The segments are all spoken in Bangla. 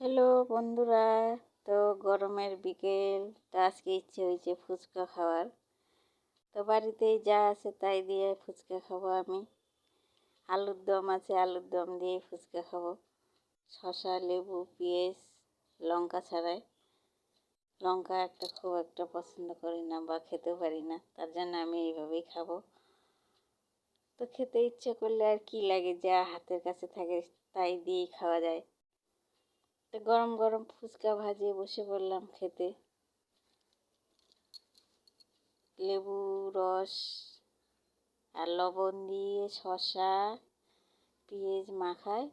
হ্যালো বন্ধুরা, তো গরমের বিকেল, তো আজকে ইচ্ছে হয়েছে ফুচকা খাওয়ার। তো বাড়িতেই যা আছে তাই দিয়ে ফুচকা খাব আমি। আলুর দম আছে, আলুর দম দিয়ে ফুচকা খাব। শশা লেবু, পেঁয়াজ, লঙ্কা ছাড়াই। লঙ্কা একটা খুব একটা পছন্দ করি না বা খেতেও পারি না, তার জন্য আমি এইভাবেই খাব। তো খেতে ইচ্ছে করলে আর কি লাগে, যা হাতের কাছে থাকে তাই দিয়েই খাওয়া যায়। তো গরম গরম ফুচকা ভাজিয়ে বসে পড়লাম খেতে। লেবু, রস আর লবণ দিয়ে শশা পেঁয়াজ মাখায়।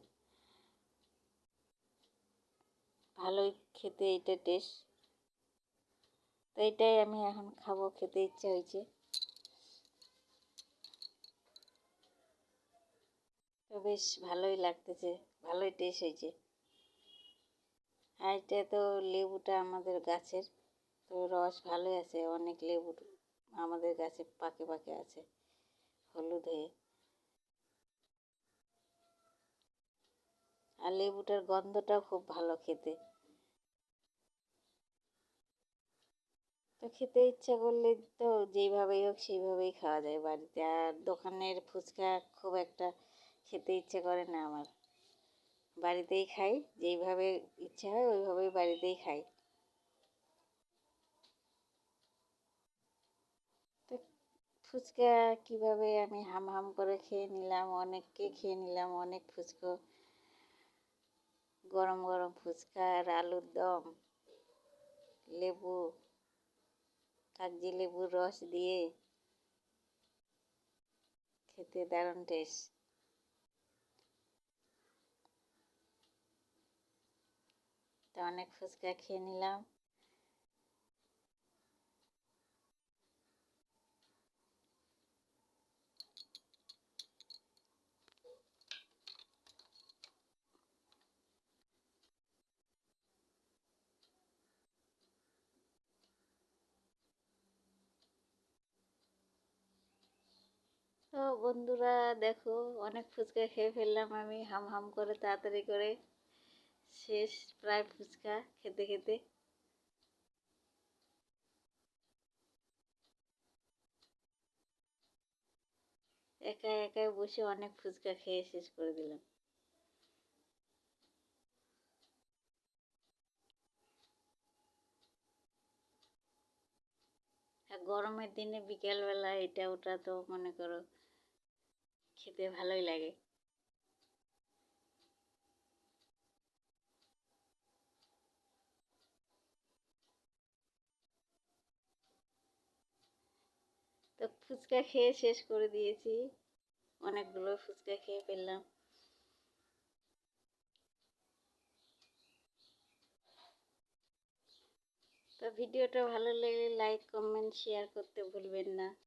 ভালোই খেতে এটা টেস্ট তো এটাই আমি এখন খাব, খেতে ইচ্ছা হয়েছে। তো বেশ ভালোই লাগতেছে, ভালোই টেস্ট হয়েছে। আর এটা তো লেবুটা আমাদের গাছের, তো রস ভালোই আছে, অনেক লেবু আমাদের গাছে পাকে পাকে আছে, হলুদ হয়ে। আর লেবুটার গন্ধটাও খুব ভালো খেতে। তো খেতে ইচ্ছা করলে তো যেইভাবেই হোক সেইভাবেই খাওয়া যায় বাড়িতে। আর দোকানের ফুচকা খুব একটা খেতে ইচ্ছে করে না আমার। বাড়িতেই খাই, যেইভাবে ইচ্ছা হয় ওইভাবেই বাড়িতেই খাই। তো ফুচকা কীভাবে আমি হাম হাম করে খেয়ে নিলাম, অনেককে খেয়ে নিলাম, অনেক ফুচকা। গরম গরম ফুচকা, আর আলুর দম, লেবু, কাগজি লেবুর রস দিয়ে খেতে দারুণ টেস্ট তো অনেক ফুচকা খেয়ে নিলাম। তো বন্ধুরা দেখো, অনেক ফুচকা খেয়ে ফেললাম আমি হাম হাম করে, তাড়াতাড়ি করে। শেষ প্রায় ফুচকা খেতে খেতে। একা একা বসে অনেক ফুচকা খেয়ে শেষ করে দিলাম। আর গরমের দিনে বিকেলবেলা এটা ওটা তো মনে করো খেতে ভালোই লাগে। ফুচকা খেয়ে শেষ করে দিয়েছি। অনেকগুলো ফুচকা খেয়ে ফেললাম। তো ভিডিওটা ভালো লাগলে লাইক কমেন্ট শেয়ার করতে ভুলবেন না।